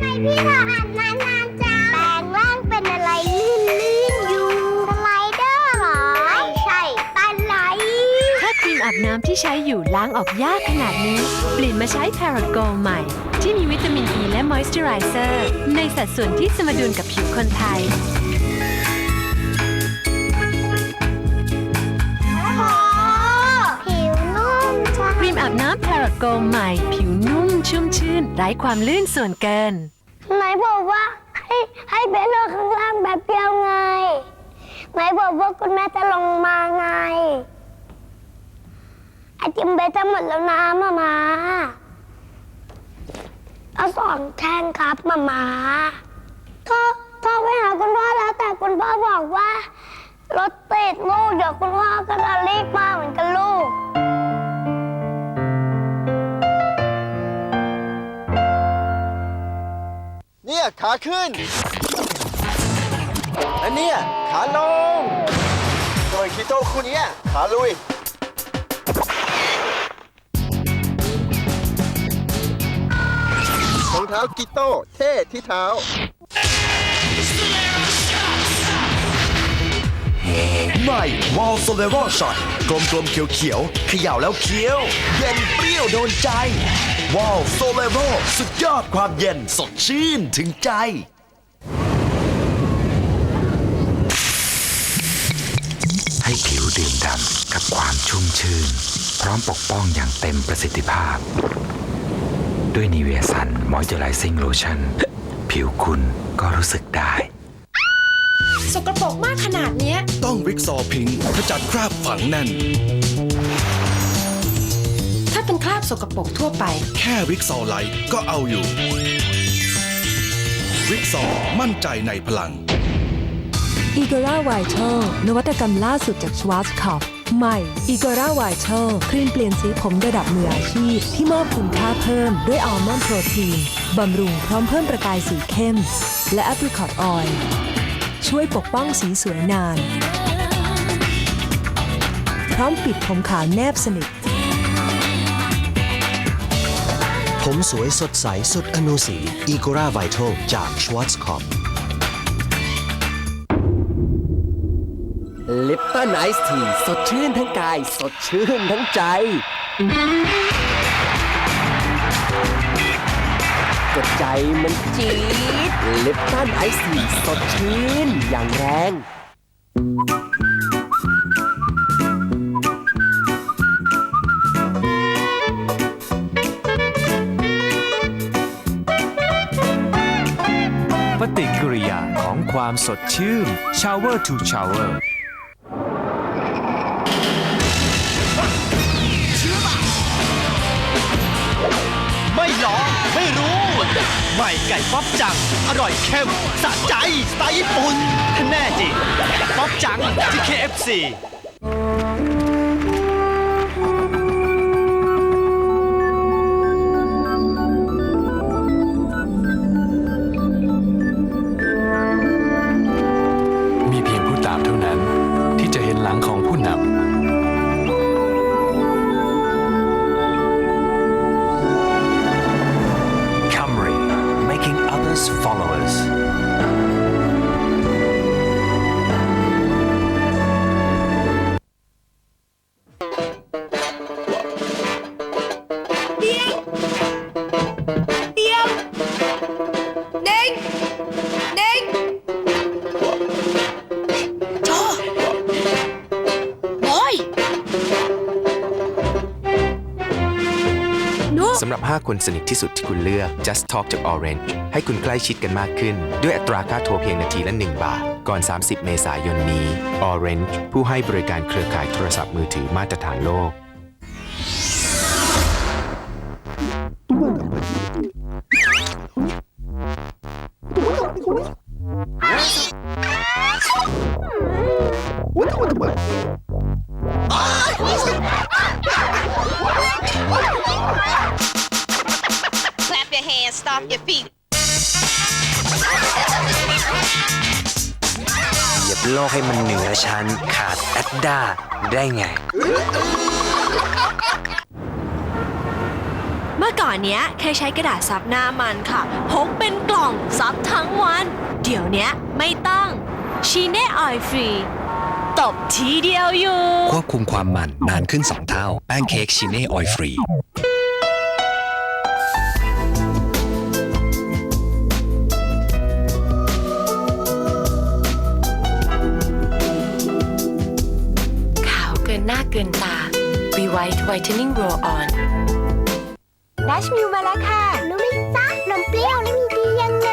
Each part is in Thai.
ทำไมพี่เราอาบน้ำนานจังแปลงร่างเป็นอะไรลื่นลื่นๆอยู่สไลเดอร์เหรอ ไม่ใช่ปลาไหลถ้าครีมอาบน้ำที่ใช้อยู่ล้างออกยากขนาดนี้ เปลี่ยนมาใช้ Paragon ใหม่ ที่มีวิตามินอ e ีและมอยส์เจอไรเซอร์ในสัดส่วนที่สมดุลกับผิวคนไทย โอ้โหผิวนุ่มจัง ครีมอาบน้ำ Paragon ใหม่ ผิวนุ่มชุ่มชื่น ไร้ความลื่นส่วนเกิน ไหนบอกว่าให้ให้เบนนอนข้างล่างแบบเดียวไง ไหนบอกว่าคุณแม่จะลงมาไงไอติมเบนจะหมดแล้วนะมามาเอาสองแท่งครับมามาโทรโทรไปหาคุณพ่อแล้วแต่คุณพ่อบอกว่ารถติดลูกเดี๋ยวคุณพ่อก็จะรีบมาเหมือนกันลูก เนี่ยขาขึ้นอันเนี้ยขาลงโดยคิโต้คู่เนี้ยขาลุย รองเท้ากิโต้เท่ที่เท้า ใหม่วอลโซเลเวอร์ช็อตกลมๆเขียวเขียวๆเขย่าแล้วเคี้ยว เย็นเปรี้ยวโดนใจ วอลโซเลเวอร์สุดยอดความเย็นสดชื่นถึงใจ ให้ผิวดื่มด่ำกับความชุ่มชื่น พร้อมปกป้องอย่างเต็มประสิทธิภาพ ด้วยนีเวียสันมอยเจอไรซิ่งโลชั่นผิวคุณก็รู้สึกได้ สกปรกมากขนาดเนี้ย ต้องวิกซอพิงค์ขจัดคราบฝังแน่น สกปรกทั่วไป แค่วิกซอไลท์ก็เอาอยู่ วิกซอมั่นใจในพลัง อีเกราไวท์เทลนวัตกรรมล่าสุดจากชวาร์ c คอฟใหม่อีเกราไวท์เทลครีมเปลี่ยนสีผมระดับมืออาชีพ ที่มอบคุณค่าเพิ่มด้วยอัลมอนด์โปรตีนบำรุงพร้อมเพิ่มประกายสีเข้ม และแอปริคอตออยล์ช่วยปกป้องสีสวยนาน พร้อมปิดผมขาวแนบสนิท ผมสวยสดใสสุดอนุสีอีโกราไวท์ทจากชว a ตส์คอปลิปตันไอซ์ทีสดชื่นทั้งกาย สดชื่นทั้งใจ กดใจมันจี๊ดลิปตันไอซ์ทีสดชื่นอย่างแรง ความสดชื่น Shower to Shower ไม่หลอไม่รู้ใหม่ไก่ป๊อปจัง อร่อยเข้มสะใจสไตล์ญี่ปุ่นแน่จริง ป๊อปจังที่ KFC สำหรับ 5 คนสนิทที่สุดที่คุณเลือก Just Talk จาก Orange ให้คุณใกล้ชิดกันมากขึ้น ด้วยอัตราค่าโทรเพียงนาทีละ 1 บาท ก่อน 30 เมษายนนี้ Orange ผู้ให้บริการเครือข่ายโทรศัพท์มือถือมาตรฐานโลก your hands stop your feet เหยียบโลกให้มันเหนือชั้นขาดแอดด้าได้ไงมเมื่อก่อนเนี้ยเคยใช้กระดาษซับหน้ามันค่ะ พกเป็นกล่องซับทั้งวัน เดี๋ยวเนี้ยไม่ต้องชีเน่ออยฟรีตบทีเดียวอยู่ ควบคุมความมันนานขึ้น 2 เท่า แป้งเค้กชิเน่ออยฟรี เกินหน้าเกินตา r e w i t e Whitening Roll On ดัชมิวมาแล้วค่ะ รู้ไหมจ๊ะนมเปรี้ยวและมีดียังไง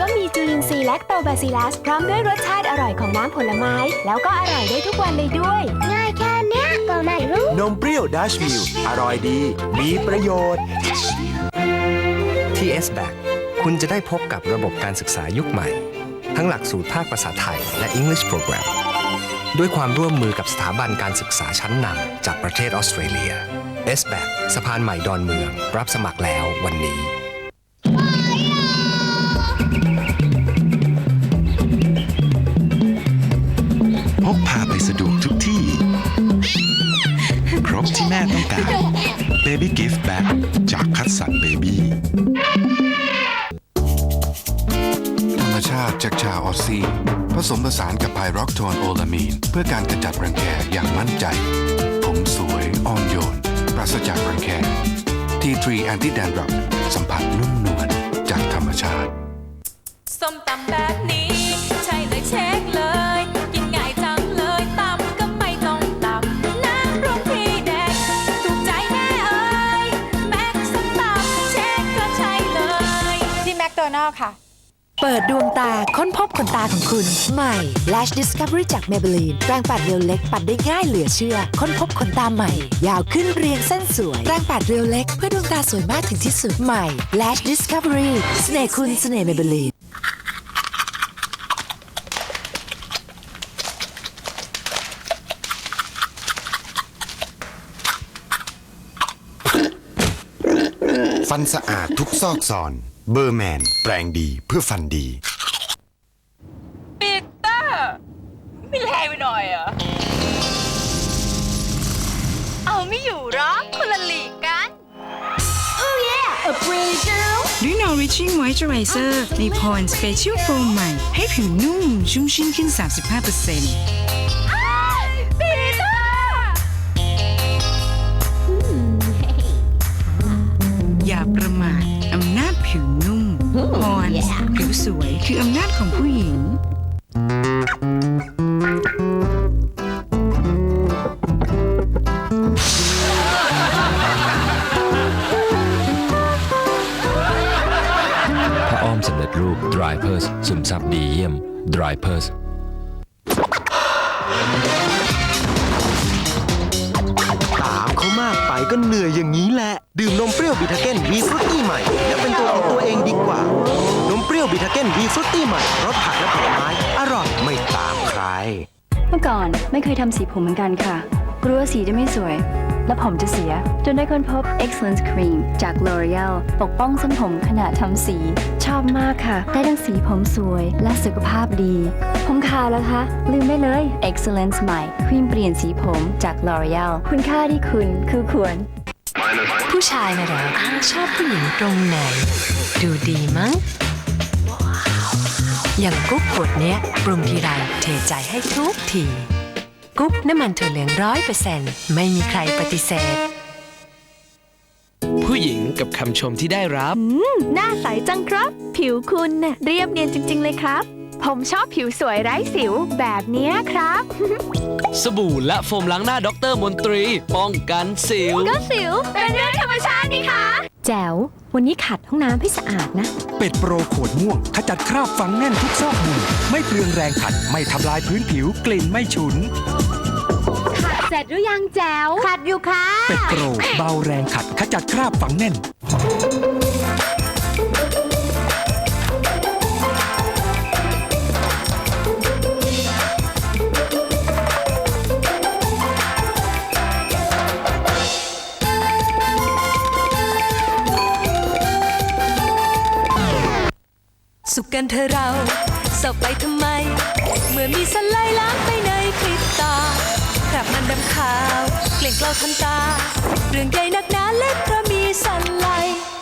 ก็มีจุลินทรีย์แลคโตบาซิลัส พร้อมด้วยรสชาติอร่อยของน้ำผลไม้ แล้วก็อร่อยได้ทุกวันเลยด้วย ง่ายแค่เนี้ยก็ไม่รู้ นมเปรี้ยวดัชมิลอร่อยดี มีประโยชน์ ที่ s b a c คุณจะได้พบกับระบบการศึกษายุคใหม่ ทั้งหลักสูตรภาคภาษาไทยและ English Program ด้วยความร่วมมือกับสถาบันการศึกษาชั้นนำจากประเทศออสเตรเลีย s b a c สะพานใหม่ดอนเมือง รับสมัครแล้ววันนี้ พกพาไปสะดวกทุกที่ ครบที่แม่ต้องการ Baby Gift Bag จากคัดสันเบบี้ธรรมชาติจากชาวออสซี่ ผสมผสานกับไพร็อกโทนโอลามีน เพื่อการกระจัดรังแคอย่างมั่นใจ ผมสวยอ่อนโยน ปราศจากรังแค T3 Anti Dandruff สัมผัสนุ่มนวลจากธรรมชาติ ส้มตำแบบนี้ ใช่เลยเช็คเลย กินง่ายจังเลยตำก็ไม่ต้องตำน้ำรวมทีเด็ดถูกใจแม่เอ้ยแม็กส้มตำเช็คก็ใช่เลย ที่แมคโดนัลล์ค่ะ เปิดดวงตาค้นพบขนตาของคุณ ใหม่ Lash Discovery จาก Maybelline แปรงปัดเรียวเล็กปัดได้ง่ายเหลือเชื่อ ค้นพบขนตาใหม่ ยาวขึ้นเรียงเส้นสวย แปรงปัดเรียวเล็กเพื่อดวงตาสวยมากถึงที่สุดใหม่ Lash Discovery เสน่ห์คุณเสน่ห์ Maybelline ฟันสะอาดทุกซอกซอน เบอร์แมน แปรงดีเพื่อฟันดี ปีเตอร์ ไม่แรงไปหน่อยเหรอ เอาไม่อยู่หรอคนละหลีกกัน Oh yeah a pretty girl ด้วย Nourishing Moisturizer ในพร Special Foam ใหม่ ให้ผิวนุ่มชุ่มชื่นขึ้น 35% พรผิวสวยคืออำนาจของผู้หญิง พระอ้อมสำเร็จรูป Dry p e r s ซึมซับดีเยี่ยม Dry รุตตี้ใหม่รสผักและผลไม้อร่อยไม่ตามใคร เมื่อก่อนไม่เคยทำสีผมเหมือนกันค่ะ กลัวสีจะไม่สวย และผมจะเสีย จนได้ค้นพบ Excellence Cream จาก L'Oreal ปกป้องเส้นผมขณะทำสี ชอบมากค่ะ ได้ทั้งสีผมสวยและสุขภาพดี ผมขาวแล้วคะ ลืมไม่เลย Excellence ใหม่ครีมเปลี่ยนสีผมจาก L'Oreal คุณค่าที่คุณคือควร ผู้ชายนะเหรอชอบผู้หญิงตรงไหน ดูดีมั้ง อย่างกุ๊กบดเนี้ยปรุงทีไรเทใจให้ทุกทีกุ๊กน้ำมันถั่วเหลืองร้อยเปอร์เซ็นต์ไม่มีใครปฏิเสธ ผู้หญิงกับคำชมที่ได้รับหน้าใสจังครับ ผิวคุณน่ะเรียบเนียนจริง ๆ เลยครับ ผมชอบผิวสวยไร้สิวแบบเนี้ยครับ สบู่และโฟมล้างหน้าด็อกเตอร์มนตรี ป้องกันสิว ก็สิวเป็นเรื่องธรรมชาตินี่คะ แจ๋ว วันนี้ขัดห้องน้ำให้สะอาดนะ เป็ดโปรขวดม่วง ขจัดคราบฝังแน่นทุกซอกมุม ไม่เปลืองแรงขัด ไม่ทำลายพื้นผิว กลิ่นไม่ฉุนขัดเสร็จหรือยังแจ๋วขัดอยู่ค่ะ เป็ดโปรเบาแรงขัด ขจัดคราบฝังแน่น กันเธอะเราเศร้าไปทำไม เมื่อมีสไลด์ล้างไปในพริบตาครับมันดำขาว เกล่งเกลาทันตา เรื่องใหญ่นักหนาเล็กเพราะมีสไหลเ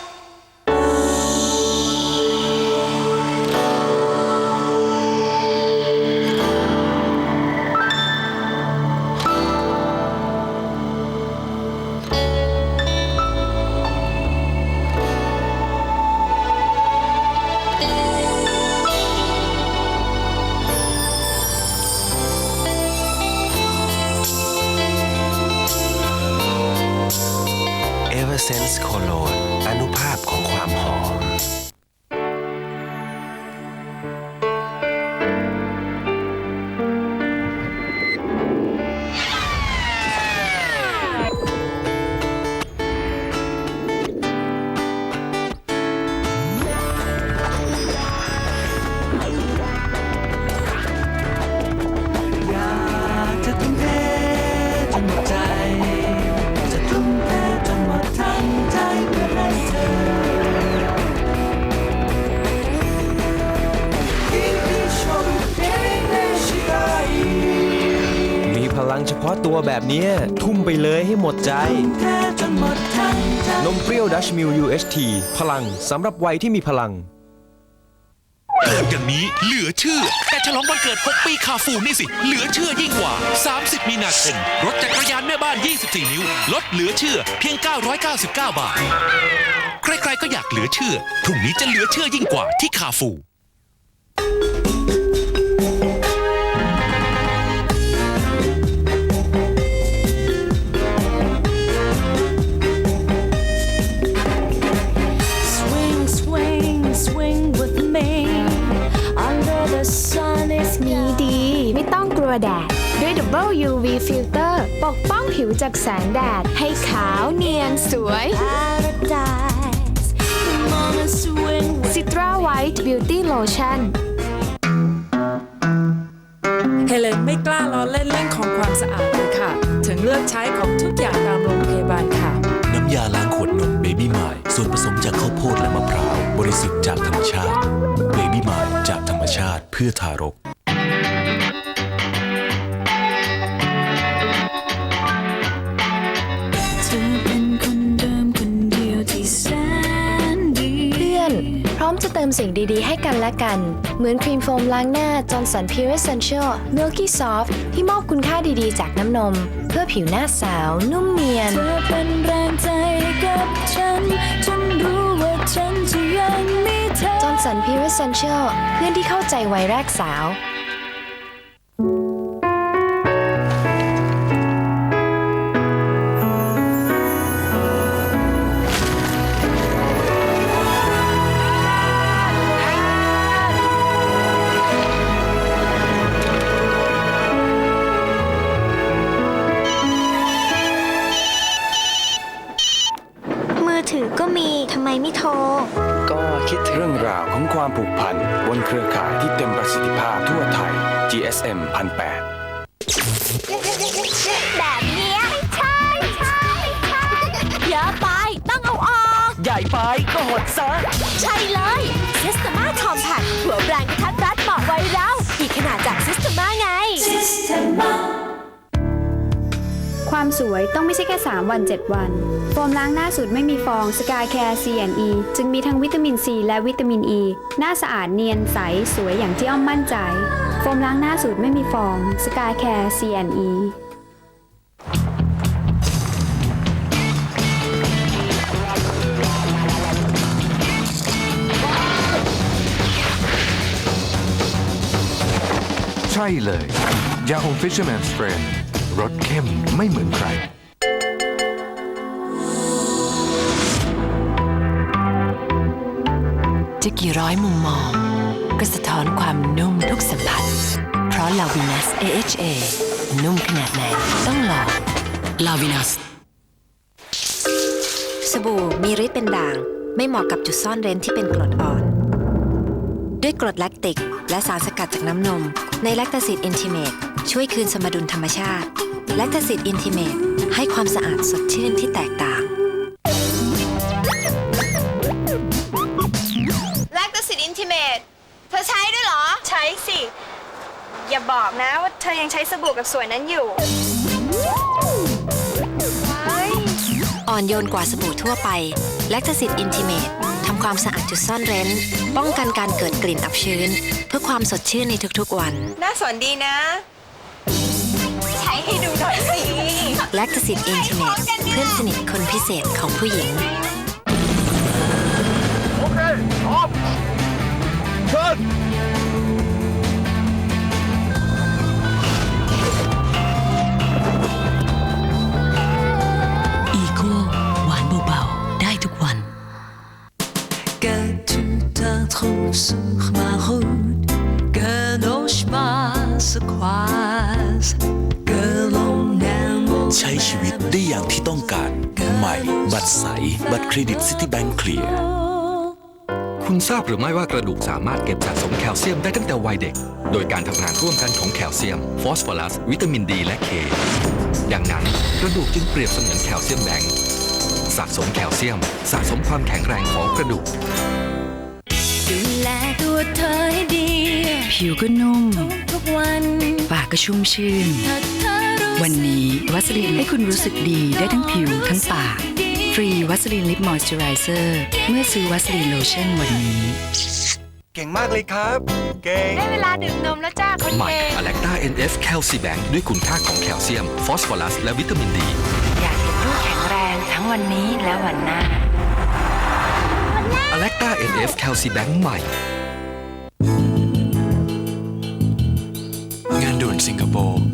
แบบเนี้ยทุ่มไปเลยให้หมดใจจนหมดทั้งใจ นมเปรี้ยวดัชมิล UHT พลังสำหรับวัยที่มีพลัง เกิดอย่างนี้เหลือเชื่อ แต่ฉลองวันเกิด 6 ปีคาฟูนี่สิ เหลือเชื่อยิ่งกว่า 30 มีนาคมรถจักรยานแม่บ้าน 24 นิ้ว ลดเหลือเชื่อเพียง 999 บาท ใครๆก็อยากเหลือเชื่อ พรุ่งนี้จะเหลือเชื่อยิ่งกว่าที่คาฟู วแดด ด้วย Double UV Filter ปกป้องผิวจากแสงแดด ให้ขาวเนียนสวย paradise. Come on and swing with Citra White Beauty Lotion เฮเลนไม่กล้าล้อเล่นเรื่องของความสะอาดเลยค่ะ ถึงเลือกใช้ของทุกอย่างตามโรงพยาบาลค่ะ น้ำยาล้างขวดนมเบบี้มายส่วนผสมจากข้าวโพดและมะพร้าว บริสุทธิ์จากธรรมชาติเบบี้มายจากธรรมชาติเพื่อทารก มจะเติมสิ่งดีๆ ให้กันและกัน เหมือนครีมโฟมล้างหน้า Johnson Pure Essential Milky Soft ที่มอบคุณค่าดีๆ จากน้ำนม เพื่อผิวหน้าสาวนุ่มเนียน เธอเป็นแรงใจกับฉัน ฉันรู้ว่าฉันจะยังมีเธอ Johnson Pure Essential เพื่อนที่เข้าใจวัยแรกสาว ก็มีทำไมไม่โทร ก็คิดถึงเรื่องราวของความผูกพัน บนเครือข่ายที่เต็มประสิทธิภาพทั่วไทย GSM 1008แบบเนี้ยใช่ใช่ใช่เยอะไป ต้องเอาออก ใหญ่ไปก็หดซะ ใช่เลย Systema Compact หัวแบรนด์กระทัดรัดเหมาะวัยเราอีกขนาดจาก Systema ไง ความสวยต้องไม่ใช่แค่ 3 วัน 7 วัน โฟมล้างหน้าสูตรไม่มีฟอง Sky Care C&E จึงมีทั้งวิตามินซีและวิตามินอ e, ีหน้าสะอาดเนียนใส สวยอย่างที่อ้อมมั่นใจ โฟมล้างหน้าสูตรไม่มีฟอง Sky Care C&E ใช่เลยยาอม Fisherman's Friend รสเข้มไม่เหมือนใคร จะกี่ร้อยมุมมอง ก็สะท้อนความนุ่มทุกสัมผัส เพราะลาวินัส AHA นุ่มขนาดไหน ต้องลองลาวินัสสบู่มีฤทธิ์เป็นด่าง ไม่เหมาะกับจุดซ่อนเร้นที่เป็นกรดอ่อน ด้วยกรดแลคติก และสารสกัดจากน้ำนม ในแลคตาซิดอินทิเมตช่วยคืนสมดุลธรรมชาติแลคตาซิดอินทิเมตให้ความสะอาดสดชื่นที่แตกต่างแลคตาซิดอินทิเมตเธอใช้ด้วยเหรอ ใช้สิ อย่าบอกนะว่าเธอยังใช้สบู่กับสวยนั้นอยู่ออ่อนโยนกว่าสบู่ทั่วไปแลคตาซิดอินทิเมตทำ ความสะอาดจุดซ่อนเร้น ป้องกันการเกิดกลิ่นอับชื้น เพื่อความสดชื่นในทุกๆวัน น่าสนดีนะ ใช้ให้ดูหน่อยสิแลคตาซิดอินทิเมตเพื่อนสนิทคนพิเศษของผู้หญิง โอเคพร้อมเชิญ ใช้ชีวิตได้อย่างที่ต้องการ ใหม่ บัตรใส บัตรเครดิตซิตี้แบงค์เคลียร์คุณทราบหรือไม่ว่ากระดูกสามารถเก็บสะสมแคลเซียมได้ตั้งแต่วัยเด็ก โดยการทำงานร่วมกันของแคลเซียม ฟอสฟอรัส วิตามินดีและเค ดังนั้นกระดูกจึงเปรียบเสมือนแคลเซียมแบงค์สะสมแคลเซียม สะสมความแข็งแรงของกระดูก ผิวก็นุ่ม ทุกวันปากก็ชุ่มชื่นถ้าเธอรู้วันนี้วัสลินให้คุณรู้สึกดีได้ทั้งผิวทั้งปาก ฟรีวัสลินลิปมอยส์เจอไรเซอร์เมื่อซื้อวัสลินโลชั่นวันนี้ เก่งมากเลยครับ เก่ง ได้เวลาดื่มนมแล้วจ้าคนใหม่ เก่งอ l ล c ต้า NF แคลซีแบงด้วยคุณค่าของแคลเซียม ฟอสฟอรัส และวิตามินดี อยากเห็นลูกแข็งแรงทั้งวันนี้และวันหน้าอ l ล c ต้า NF แคลซีแบงใหม่ นด่วนสิงคโปร์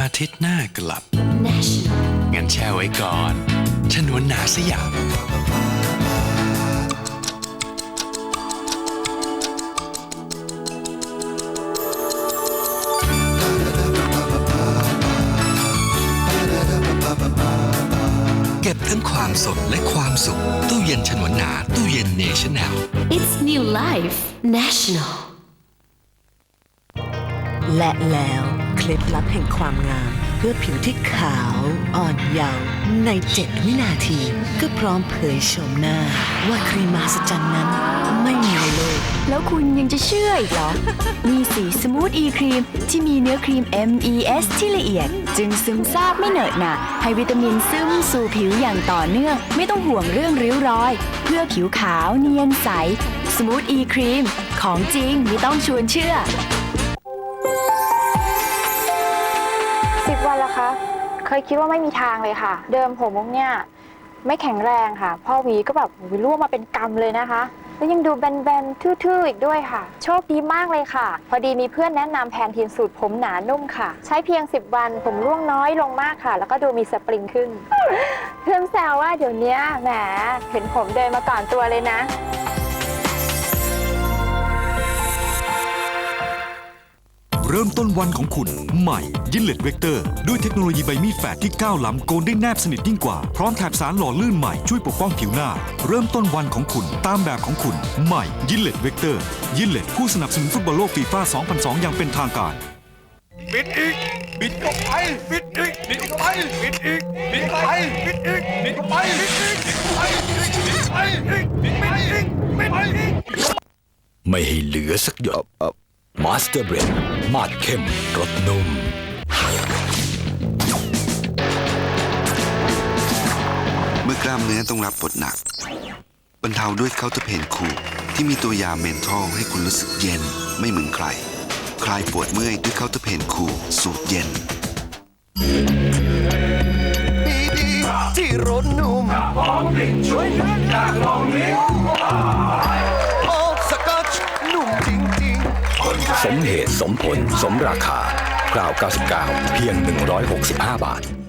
อาทิตย์หน้ากลับ งั้นแช่ไว้ก่อนชนวนหนาสยามเก็บทั้งความสดและความสุข ตู้เย็นฉนวนหนาตู้เย็นเนชั่นแนล It's new life national และแล้ว เคล็ดลับแห่งความงาม เพื่อผิวที่ขาวอ่อนเยาว์ใน 7 วินาที ก็พร้อมเผยโฉมหน้า ว่าครีมมหัศจรรย์นั้น ไม่มีในโลก แล้วคุณยังจะเชื่ออีกเหรอ มีสีสมูทอีครีม ที่มีเนื้อครีม MES ที่ละเอียด จึงซึมซาบไม่เหนอะหนะให้วิตามินซึมสู่ผิวอย่างต่อเนื่อง ไม่ต้องห่วงเรื่องริ้วรอย เพื่อผิวขาวเนียนใส สมูทอีครีม ของจริงไม่ต้องชวนเชื่อ เคยคิดว่าไม่มีทางเลยค่ะ เดิมผมมุกเนี่ยไม่แข็งแรงค่ะ พ่อหวีก็แบบหวีร่วงมาเป็นกำเลยนะคะ แล้วยังดูแบนๆทื่อๆอีกด้วยค่ะ โชคดีมากเลยค่ะ พอดีมีเพื่อนแนะนำแพนทีนสูตรผมหนานุ่มค่ะ ใช้เพียง 10 วันผมร่วงน้อยลงมากค่ะ แล้วก็ดูมีสปริงขึ้น เพื่อนแซวว่าเดี๋ยวนี้แหมเห็นผมเดินมาก่อนตัวเลยนะ เริ่มต้นวันของคุณ ใหม่ยินเลตเวกเตอร์ ด้วยเทคโนโลยีใบมีดแฝดที่ก้าวล้ำโกนได้แนบสนิทยิ่งกว่า พร้อมแถบสารหล่อลื่นใหม่ช่วยปกป้องผิวหน้า เริ่มต้นวันของคุณ ตามแบบของคุณ ใหม่ยินเลตเวกเตอร์ ยินเลตผู้สนับสนุนฟุตบอลโลกฟีฟ่า2002 อย่างเป็นทางการบิดอีกบิดเข้าไปบิดอีกบิดเข้าไปบิดอีกบิดเข้าไปบิดอีกบิดเข้าไปบิดอีกบิดไปบิดอีกบิดไปอีกบิดไปอีกไม่ให้เหลือสักหยด มาสเตอร์เบรดมาดเข้มรสนุ่ม เมื่อกล้ามเนื้อต้องรับบทหนัก บรรเทาด้วยเคาน์เตอร์เพนคูลที่มีตัวยาเมนทอลให้คุณรู้สึกเย็นไม่เหมือนใคร คลายปวดเมื่อยด้วยเคาน์เตอร์เพนคูลสูตรเย็น ที่รสนุ่มลองดิ มเหตุสมผลสมราคา กล่าว 99 เพียง 165 บาท